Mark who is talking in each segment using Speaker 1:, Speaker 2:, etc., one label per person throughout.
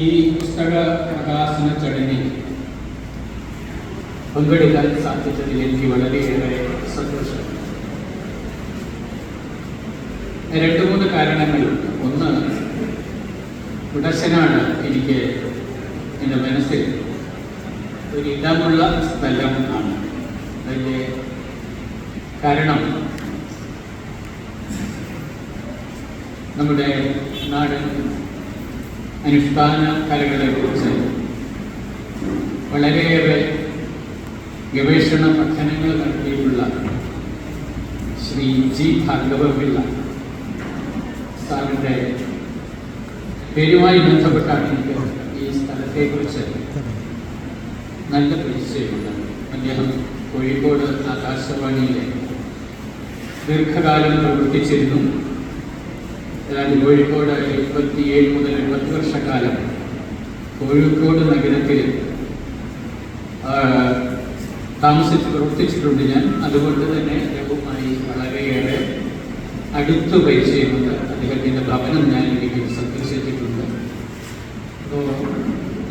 Speaker 1: ഈ പുസ്തക പ്രകാശന ചടങ്ങിൽ പങ്കെടുക്കാൻ സാധിച്ചതിൽ എനിക്ക് വളരെയേറെ സന്തോഷം. രണ്ട് മൂന്ന് കാരണങ്ങളുണ്ട് ഒന്ന് ഉടശനാണ് എനിക്ക് എന്റെ മനസ്സിൽ ഒരു ഇടമുള്ള സ്ഥലം ആണ്. അതിന്റെ കാരണം നമ്മുടെ നാടൻ അനുഷ്ഠാന കലകളെക്കുറിച്ച് വളരെയേറെ ഗവേഷണ പഠനങ്ങൾ നടത്തിയിട്ടുള്ള ശ്രീ ജി ഭാർഗവപിള്ള സാറിന്റെ പേരുമായി ബന്ധപ്പെട്ടാണ് എനിക്ക് ഈ സ്ഥലത്തെക്കുറിച്ച് നല്ല പരിശയമുണ്ട് അദ്ദേഹം കോഴിക്കോട് ആകാശവാണിയിലെ ദീർഘകാലം പ്രവർത്തിച്ചിരുന്നു. അതായത് കോഴിക്കോട് എഴുപത്തിയേഴ് മുതൽ എഴുപത്തി വർഷക്കാലം കോഴിക്കോട് നഗരത്തിൽ താമസിച്ച് പ്രവർത്തിച്ചിട്ടുണ്ട് ഞാൻ. അതുകൊണ്ട് തന്നെ അദ്ദേഹവുമായി വളരെയേറെ അടുത്ത് പരിചയമുണ്ട്. അദ്ദേഹത്തിന്റെ ഭവനം ഞാൻ എനിക്ക് സന്ദർശിച്ചിട്ടുണ്ട് അപ്പോൾ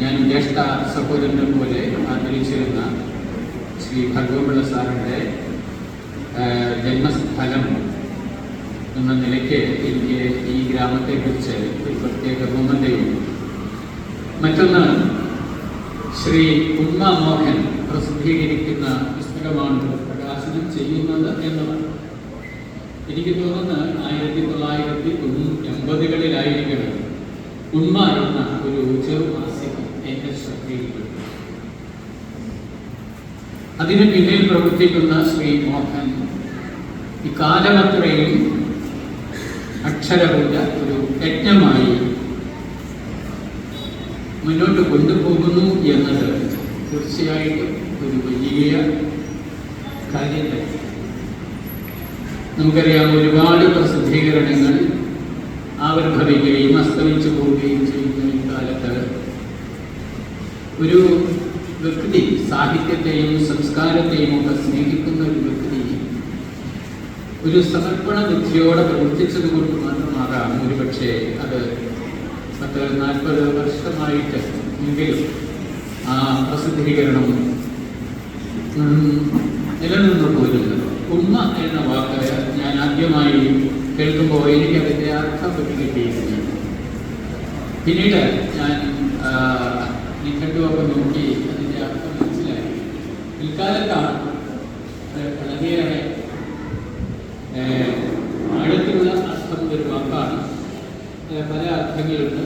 Speaker 1: ഞാൻ ജ്യേഷ്ഠ സഹോദരനെ പോലെ ആദരിച്ചിരുന്ന ശ്രീ ഭഗവപിള്ള സാറിന്റെ ജന്മസ്ഥലം എന്ന നിലയ്ക്ക് എനിക്ക് ഈ ഗ്രാമത്തെക്കുറിച്ച് ഒരു പ്രത്യേക ബഹുമതയുണ്ട്. മറ്റൊന്ന് ശ്രീ ഉമ്മ മോഹൻ പ്രസിദ്ധീകരിക്കുന്ന പുസ്തകമാണ് പ്രകാശനം ചെയ്യുന്നത് എന്നതാണ്. എനിക്ക് തോന്നുന്നത് ആയിരത്തി തൊള്ളായിരത്തി എൺപതുകളിലായിരിക്കണം ഉമ്മ എന്ന ഒരു ചെറു മാസികം എന്റെ ശ്രദ്ധയിൽപ്പെട്ടു അതിന് പിന്നിൽ പ്രവർത്തിക്കുന്ന ശ്രീ മോഹൻ ഇക്കാലമത്രയും അക്ഷരപൂജ ഒരു യജ്ഞമായി മുന്നോട്ട് കൊണ്ടുപോകുന്നു എന്നത് തീർച്ചയായിട്ടും ഒരു വലിയ കാര്യം നമുക്കറിയാം ഒരുപാട് പ്രസിദ്ധീകരണങ്ങൾ ആവിർഭവിക്കുകയും അസ്തമിച്ചു പോവുകയും ചെയ്യുന്ന ഈ കാലത്ത് ഒരു വ്യക്തി സാഹിത്യത്തെയും സംസ്കാരത്തെയും ഒക്കെ സ്നേഹിക്കുന്ന ഒരു സമർപ്പണ ബുദ്ധിയോടെ പ്രവർത്തിച്ചത് കൊണ്ട് മാത്രമാകാം ഒരുപക്ഷെ അത് പത്ത് നാൽപ്പത് വർഷമായിട്ട് എങ്കിലും ആ പ്രസിദ്ധീകരണം നിലനിന്നു പോരുന്നത് ഉമ്മ എന്ന വാക്ക് ഞാൻ ആദ്യമായി കേൾക്കുമ്പോൾ എനിക്ക് അതിന്റെ അർത്ഥം കിട്ടിയിരുന്നു പിന്നീട് ഞാൻ നിഘണ്ടുവൊക്കെ നോക്കി അതിന്റെ അർത്ഥം മനസ്സിലായി. പിൽക്കാലത്താണ് വളരെയേറെ ആഴത്തിലുള്ള അർത്ഥം ഒരു വാക്കാണ്. പല അർത്ഥങ്ങളുണ്ട്.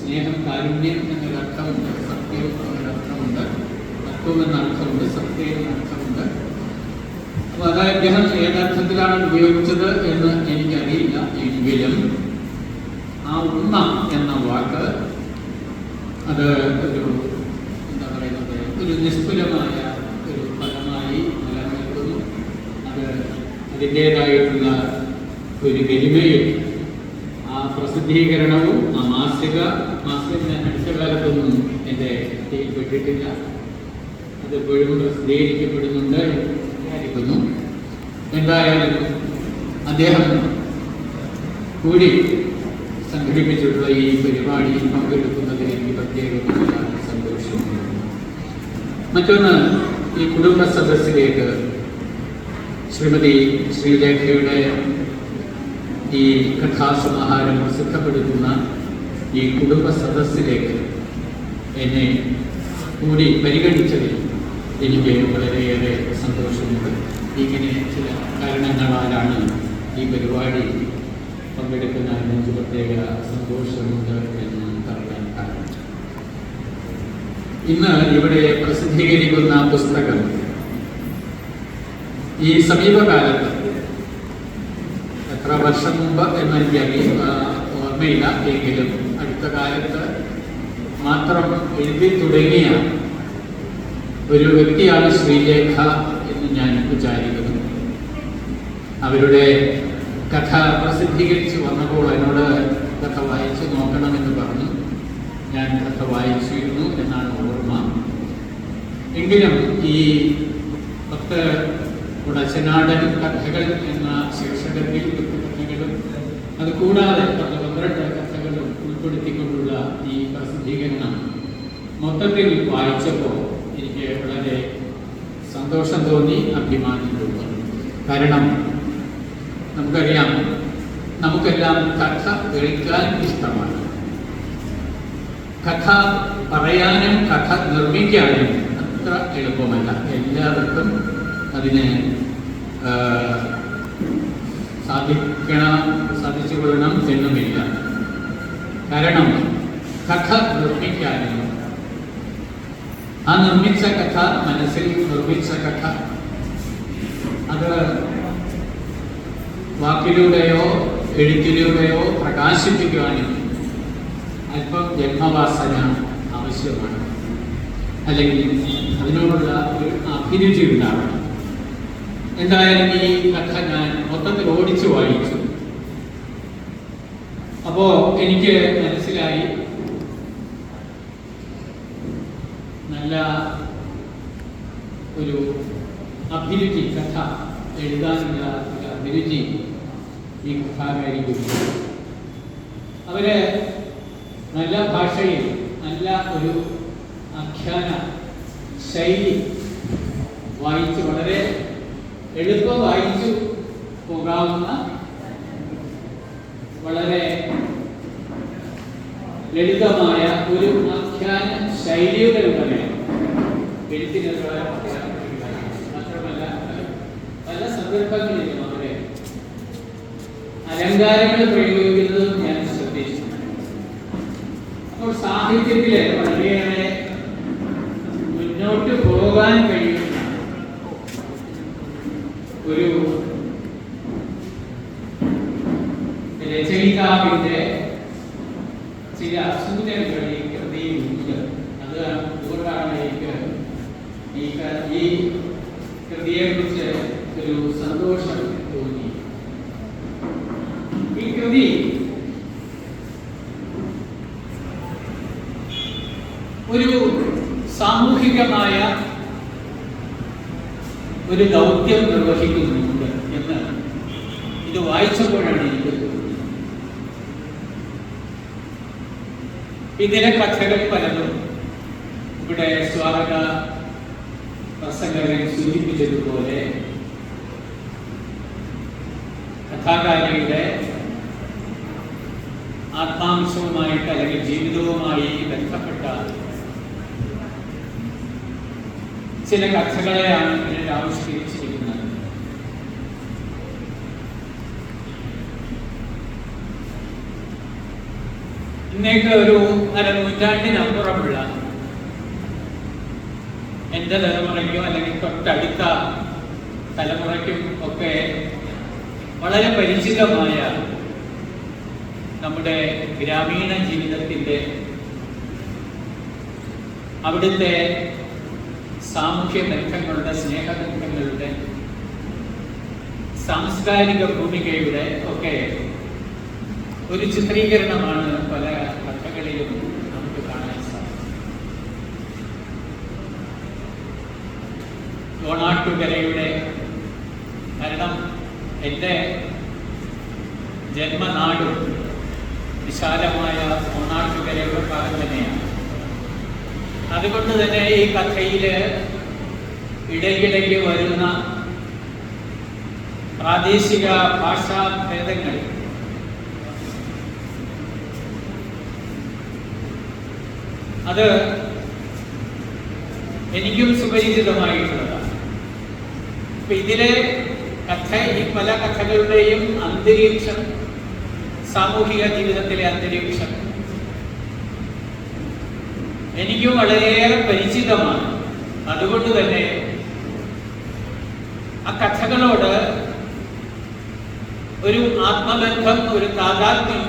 Speaker 1: സ്നേഹം കാരുണ്യം എന്നൊരു അർത്ഥമുണ്ട് സത്യം എന്നൊരു അർത്ഥമുണ്ട് തത്വം എന്ന അർത്ഥമുണ്ട് സത്യം എന്ന അർത്ഥമുണ്ട് അപ്പോൾ അത് അദ്ദേഹം ഏതർത്ഥത്തിലാണ് ഉപയോഗിച്ചത് എന്ന് എനിക്കറിയില്ല. എങ്കിലും ആ ഉണ്ണ എന്ന വാക്ക് അത് ഒരു എന്താ പറയുന്നത്? ഒരു നിസ്തുലമായ ഒരു പദമായി നിലനിൽക്കുന്നു അത് അതിന്റേതായിട്ടുള്ള ഒരു ഗരിമയും ആ പ്രസിദ്ധീകരണവും ആ മാസിക മാസിക ഞാൻ അടുത്ത കാലത്തൊന്നും എന്റെ കയ്യിൽപ്പെട്ടിട്ടില്ല അതെപ്പോഴും പ്രസിദ്ധീകരിക്കപ്പെടുന്നുണ്ട് വിചാരിക്കുന്നു. എന്തായാലും അദ്ദേഹം കൂടി സംഘടിപ്പിച്ചിട്ടുള്ള ഈ പരിപാടിയിൽ പങ്കെടുക്കുന്നതിൽ എനിക്ക് പ്രത്യേകമായ സന്തോഷമുണ്ട്. മറ്റൊന്ന് ഈ കുടുംബ സദസ്സിലേക്ക് ശ്രീമതി ശ്രീലേഖയുടെ ഈ കഥാസമാഹാരം പ്രസിദ്ധപ്പെടുത്തുന്ന ഈ കുടുംബ സദസ്സിലേക്ക് എന്നെ കൂടി പരിഗണിച്ചതിൽ എനിക്ക് വളരെയേറെ സന്തോഷമുണ്ട്. ഇങ്ങനെ ചില കാരണങ്ങളാലാണ് ഈ പരിപാടി പങ്കെടുക്കുന്ന എനിക്ക് പ്രത്യേക സന്തോഷമുണ്ട് എന്ന് പറയാൻ കാരണം. ഇന്ന് ഇവിടെ പ്രസിദ്ധീകരിക്കുന്ന പുസ്തകം ഈ സമീപകാലത്ത് എത്ര വർഷം മുമ്പ് എന്നെനിക്ക് അറിയ ഓർമ്മയില്ല. എങ്കിലും അടുത്ത കാലത്ത് മാത്രം എഴുതി തുടങ്ങിയ ഒരു വ്യക്തിയാണ് ശ്രീലേഖ എന്ന് ഞാൻ വിചാരിക്കുന്നു. അവരുടെ കഥ പ്രസിദ്ധീകരിച്ച് വന്നപ്പോൾ എന്നോട് കഥ വായിച്ച് നോക്കണമെന്ന് പറഞ്ഞു. ഞാൻ കഥ വായിച്ചിരുന്നു എന്നാണ് ഓർമ്മ. എങ്കിലും ഈ പത്ത് ഉടച്ചനാടൻ കഥകൾ എന്ന ശീർഷകത്തിൽ കഥകളും അതുകൂടാതെ പത്ത് പന്ത്രണ്ട് കഥകളും ഉൾപ്പെടുത്തി
Speaker 2: ഉൾപ്പെടുത്തിക്കൊണ്ടുള്ള ഈ പ്രസിദ്ധീകരണം മൊത്തത്തിൽ വായിച്ചപ്പോൾ എനിക്ക് വളരെ സന്തോഷം തോന്നി അഭിമാനം തോന്നി. കാരണം നമുക്കറിയാം നമുക്കെല്ലാം കഥ കേൾക്കാൻ ഇഷ്ടമാണ്. കഥ പറയാനും കഥ നിർമ്മിക്കാനും അത്ര എളുപ്പമല്ല. എല്ലാവർക്കും അതിന് സാധിക്കണം സാധിച്ചു കൊള്ളണം എന്നുമില്ല കാരണം കഥ നിർമ്മിക്കാനും ആ നിർമ്മിച്ച കഥ മനസ്സിൽ നിർമ്മിച്ച കഥ അത് വാക്കിലൂടെയോ എഴുത്തിലൂടെയോ പ്രകാശിപ്പിക്കുവാനും അല്പം ജന്മവാസന ആവശ്യമാണ്. അല്ലെങ്കിൽ അതിനോടുള്ള ഒരു അഭിരുചി ഉണ്ടാവണം. എന്തായാലും ഈ കഥ ഞാൻ മൊത്തത്തിൽ ഓടിച്ചു വായിച്ചു. അപ്പോ എനിക്ക് മനസ്സിലായി നല്ല ഒരു അഭിരുചി കഥ എഴുതാനുള്ള അഭിരുചി ഈ കഥാകാരിക്കുണ്ട് അവർ നല്ല ഭാഷയിൽ നല്ല ഒരു ആഖ്യാന ശൈലി വായിച്ച് വളരെ എളുപ്പം വായിച്ചു പോകാവുന്ന വളരെ ലളിതമായ ഒരു ആഖ്യാന ശൈലിയുടെ ഉടമയാണ് എഴുത്തിന് മാത്രമല്ല പല സന്ദർഭങ്ങളിലും അവരെ അലങ്കാരങ്ങൾ പ്രയോഗിക്കുന്നതും ഞാൻ ശ്രദ്ധിച്ചിട്ടുണ്ട്. അപ്പോൾ സാഹിത്യത്തിലെ വളരെയേറെ മുന്നോട്ട് പോകാൻ കഴിയുന്ന ഒരു രചയിതാവിന്റെ ചില സൂചനകൾ ഈ കൃതിയിലുണ്ട് അത് അതുകൊണ്ടാണ് എനിക്ക് ഈ കൃതിയെ ഒരു സന്തോഷം തോന്നി. ഈ കൃതി ഒരു സാമൂഹികമായ ഒരു ദൗത്യം നിർവഹിക്കുന്നുണ്ട് എന്ന് ഇത് വായിച്ചപ്പോഴാണ് എനിക്ക് ഇതിലെ കഥകൾ പലതും ഇവിടെ സ്വാഗത പ്രസംഗകൻ സൂചിപ്പിച്ചതുപോലെ കഥാകാരിയുടെ ആത്മാംശവുമായിട്ട് അല്ലെങ്കിൽ ജീവിതവുമായി ബന്ധപ്പെട്ട ചില കഥകളെയാണ് ഇതിൽ ആവിഷ്കരിച്ചിരിക്കുന്നത്. ഇന്നേക്ക് ഒരു അരനൂറ്റാണ്ടിനപ്പുറമുള്ള എന്റെ തലമുറയ്ക്കും അല്ലെങ്കിൽ തൊട്ടടുത്ത തലമുറയ്ക്കും ഒക്കെ വളരെ പരിചിതമായ നമ്മുടെ ഗ്രാമീണ ജീവിതത്തിന്റെ അവിടുത്തെ സാമൂഹ്യ ബന്ധങ്ങളുടെ സ്നേഹബന്ധങ്ങളുടെ സാംസ്കാരിക ഭൂമികയുടെ ഒക്കെ ഒരു ചിത്രീകരണമാണ് പല കഥകളിലും നമുക്ക് കാണാൻ സാധിക്കും ഓണാട്ടുകരയുടെ കാരണം എന്റെ ജന്മനാടും വിശാലമായ ഓണാട്ടുകരയുടെ ഭാഗം തന്നെയാണ്. അതുകൊണ്ട് തന്നെ ഈ കഥയിൽ ഇടയ്ക്കിടയ്ക്ക് വരുന്ന പ്രാദേശിക ഭാഷാ ഭേദങ്ങൾ അത് എനിക്കും സുപരിചിതമായിട്ടുള്ളതാണ് അപ്പൊ ഇതിലെ കഥ ഈ പല കഥകളുടെയും അന്തരീക്ഷം സാമൂഹിക ജീവിതത്തിലെ അന്തരീക്ഷം എനിക്കും വളരെയേറെ പരിചിതമാണ്. അതുകൊണ്ട് തന്നെ ആ കഥകളോട് ഒരു ആത്മബന്ധം ഒരു താതാത്മ്യം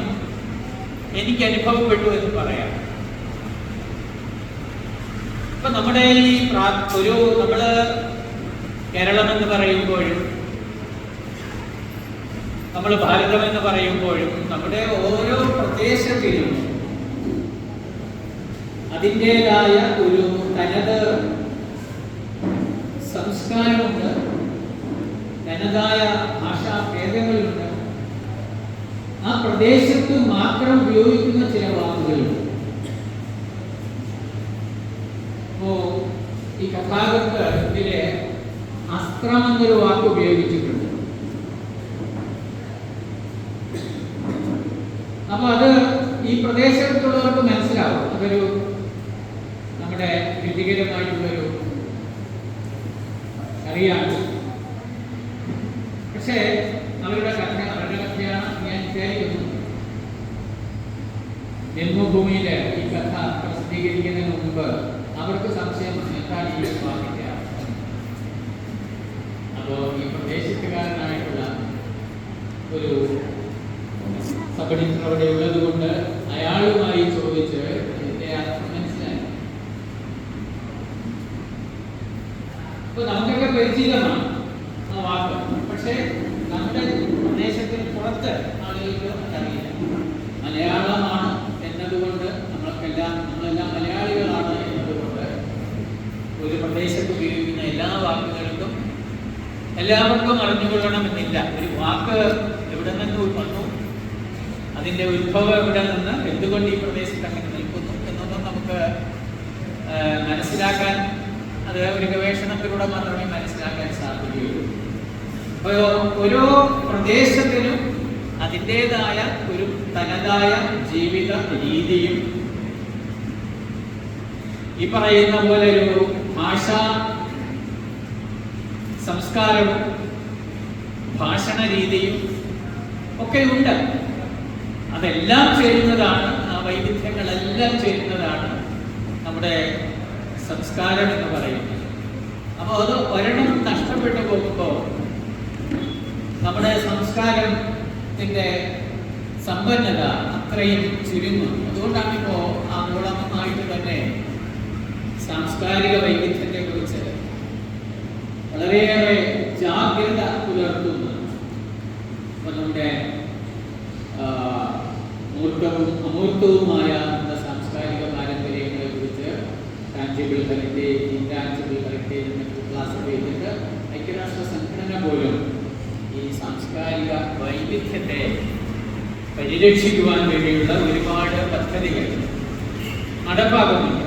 Speaker 2: എനിക്ക് അനുഭവപ്പെട്ടു എന്ന് പറയാം. ഇപ്പൊ നമ്മുടെ ഈ ഒരു നമ്മൾ കേരളം എന്ന് പറയുമ്പോഴും നമ്മൾ ഭാരതം എന്ന് പറയുമ്പോഴും നമ്മുടെ ഓരോ പ്രദേശത്തിലും അതിന്റെതായ ഒരു തനത് സംസ്കാരമുണ്ട് തനതായ ഭാഷാ ഭേദങ്ങളുണ്ട്. ആ പ്രദേശത്ത് മാത്രം ഉപയോഗിക്കുന്ന ചില വാക്കുകളുണ്ട്. അപ്പോ ഈ കഥാകൃത്ത് ഇതിലെ അസ്ത്രം എന്നൊരു വാക്ക് ഉപയോഗിച്ചിട്ടുണ്ട്. അപ്പൊ അത് ഈ പ്രദേശത്തുള്ളവർക്ക് മനസ്സിലാവും. അതൊരു നമ്മുടെ രുചികരമായിട്ടുള്ളൊരു കറിയാണ് പക്ഷേ അവരുടെ കഥ അവരുടെ കഥയാണ് ഞാൻ വിചാരിക്കുന്നു ജന്മഭൂമിയിലെ ഈ കഥ പ്രസിദ്ധീകരിക്കുന്നതിന് മുമ്പ് അവർക്ക് സംശയം എന്താണ് ഈ വാക്കിന്റെ അർത്ഥം അപ്പോ ഈ പ്രദേശത്തുകാരനായിട്ടുള്ള ഒരു സബഡിറ്റർ അവിടെ ഉള്ളത് കൊണ്ട് അയാളുമായി ചോദിച്ച് എന്റെ അർത്ഥം മനസ്സിലായി. അപ്പൊ നമുക്കൊക്കെ പരിചിതമാണ് ആ വാക്ക്. പക്ഷേ നമ്മുടെ പ്രദേശത്തിന് പുറത്ത് ആളുകൾക്ക് അതറിയില്ല. മലയാളമാണ് എന്നതുകൊണ്ട് നമ്മൾക്കെല്ലാം നമ്മളെല്ലാം മലയാളികളാണ് എന്നതുകൊണ്ട് ഒരു പ്രദേശത്ത് ഉപയോഗിക്കുന്ന എല്ലാ വാക്കുകൾക്കും എല്ലാവർക്കും അറിഞ്ഞുകൊള്ളണമെന്നില്ല. ഒരു വാക്ക് എവിടെ നിന്ന് അതിന്റെ ഉത്ഭവം എവിടെ നിന്ന് എന്തുകൊണ്ട് ഈ പ്രദേശത്ത് അങ്ങനെ നിൽക്കുന്നു എന്നൊന്നും നമുക്ക് മനസ്സിലാക്കാൻ അത് ഒരു ഗവേഷണത്തിലൂടെ മാത്രമേ മനസ്സിലാക്കാൻ സാധിക്കുകയുള്ളൂ. അപ്പോൾ ഓരോ പ്രദേശത്തിനും അതിന്റെതായ ഒരു തനതായ ജീവിത രീതിയും ഈ പറയുന്ന പോലെ ഒരു ഭാഷാ സംസ്കാരവും ഭാഷണ രീതിയും ഒക്കെ ഉണ്ട്. അതെല്ലാം ചേരുന്നതാണ് ആ വൈവിധ്യങ്ങളെല്ലാം ചേരുന്നതാണ് നമ്മുടെ സംസ്കാരം എന്ന് പറയുന്നത്. അപ്പോൾ അത് ഒരെണ്ണം നഷ്ടപ്പെട്ടു പോകുമ്പോൾ നമ്മുടെ സംസ്കാരത്തിന്റെ സമ്പന്നത അത്രയും ചുരുങ്ങും. അതുകൊണ്ടാണ് ഇപ്പോൾ ആഗോളമായിട്ട് തന്നെ സാംസ്കാരിക വൈവിധ്യത്തെ കുറിച്ച് വളരെയേറെ ജാഗ്രത പുലർത്തുന്നു അപ്പൊ നമ്മുടെ മൂർത്തവും അമൂർത്തവുമായ നമ്മുടെ സാംസ്കാരിക പാരമ്പര്യങ്ങളെ കുറിച്ച് ടാഞ്ചിബിൾ ഹെറിറ്റേജ് ഇൻടാഞ്ചിബിൾ ഹെറിറ്റേജ് എന്നൊക്കെ ക്ലാസ് ചെയ്തിട്ട് ഐക്യരാഷ്ട്ര സംഘടന പോലും ഈ സാംസ്കാരിക വൈവിധ്യത്തെ പരിരക്ഷിക്കുവാൻ വേണ്ടിയുള്ള ഒരുപാട് പദ്ധതികൾ നടപ്പാക്കുന്നുണ്ട്.